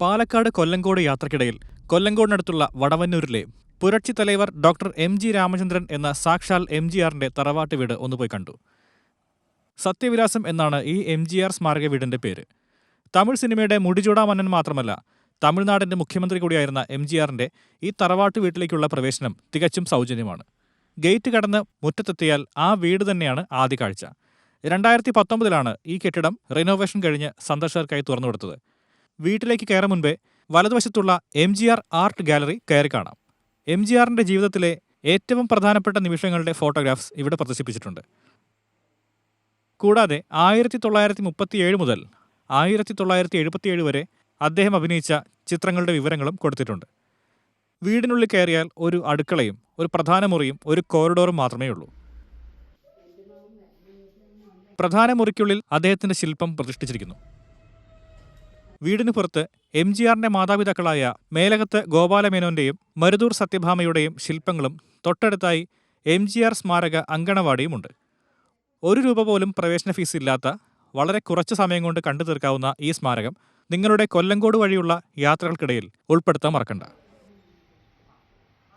പാലക്കാട് കൊല്ലങ്കോട് യാത്രക്കിടയിൽ കൊല്ലങ്കോടിനടുത്തുള്ള വടവന്നൂരിലെ പുരക്ഷി തലൈവർ ഡോക്ടർ എം ജി രാമചന്ദ്രൻ എന്ന സാക്ഷാൽ എം ജി ആറിന്റെ തറവാട്ട് വീട് ഒന്ന് പോയി കണ്ടു. സത്യവിലാസം എന്നാണ് ഈ എം ജി ആർ സ്മാരക വീടിന്റെ പേര്. തമിഴ് സിനിമയുടെ മുടിചൂടാ മന്നൻ മാത്രമല്ല തമിഴ്നാടിന്റെ മുഖ്യമന്ത്രി കൂടിയായിരുന്ന എം ജി ആറിന്റെ ഈ തറവാട്ട് വീട്ടിലേക്കുള്ള പ്രവേശനം തികച്ചും സൗജന്യമാണ്. ഗേറ്റ് കടന്ന് മുറ്റത്തെത്തിയാൽ ആ വീട് തന്നെയാണ് ആദ്യ കാഴ്ച. രണ്ടായിരത്തി പത്തൊമ്പതിലാണ് ഈ കെട്ടിടം റിനോവേഷൻ കഴിഞ്ഞ് സന്ദർശകർക്കായി തുറന്നുകൊടുത്തത്. വീട്ടിലേക്ക് കയറും മുൻപേ വലതുവശത്തുള്ള M G R art gallery കയറി കാണാം. എം ജി ആറിന്റെ ജീവിതത്തിലെ ഏറ്റവും പ്രധാനപ്പെട്ട നിമിഷങ്ങളുടെ ഫോട്ടോഗ്രാഫ്സ് ഇവിടെ പ്രദർശിപ്പിച്ചിട്ടുണ്ട്. കൂടാതെ ആയിരത്തി തൊള്ളായിരത്തി മുപ്പത്തിയേഴ് മുതൽ ആയിരത്തി തൊള്ളായിരത്തി എഴുപത്തിയേഴ് വരെ അദ്ദേഹം അഭിനയിച്ച ചിത്രങ്ങളുടെ വിവരങ്ങളും കൊടുത്തിട്ടുണ്ട്. വീടിനുള്ളിൽ കയറിയാൽ ഒരു അടുക്കളയും ഒരു പ്രധാന മുറിയും ഒരു കോറിഡോറും മാത്രമേ ഉള്ളൂ. പ്രധാന മുറിക്കുള്ളിൽ അദ്ദേഹത്തിന്റെ ശില്പം പ്രതിഷ്ഠിച്ചിരിക്കുന്നു. വീടിന് പുറത്ത് എം ജി ആറിന്റെ മാതാപിതാക്കളായ മേലകത്ത് ഗോപാലമേനോന്റെയും മരുതൂർ സത്യഭാമയുടെയും ശില്പങ്ങളും തൊട്ടടുത്തായി എം ജി ആർ സ്മാരക അങ്കണവാടിയുമുണ്ട്. ഒരു രൂപ പോലും പ്രവേശന ഫീസ് ഇല്ലാത്ത വളരെ കുറച്ച് സമയം കൊണ്ട് കണ്ടു തീർക്കാവുന്ന ഈ സ്മാരകം നിങ്ങളുടെ കൊല്ലങ്കോട് വഴിയുള്ള യാത്രകൾക്കിടയിൽ ഉൾപ്പെടുത്താൻ മറക്കണ്ട.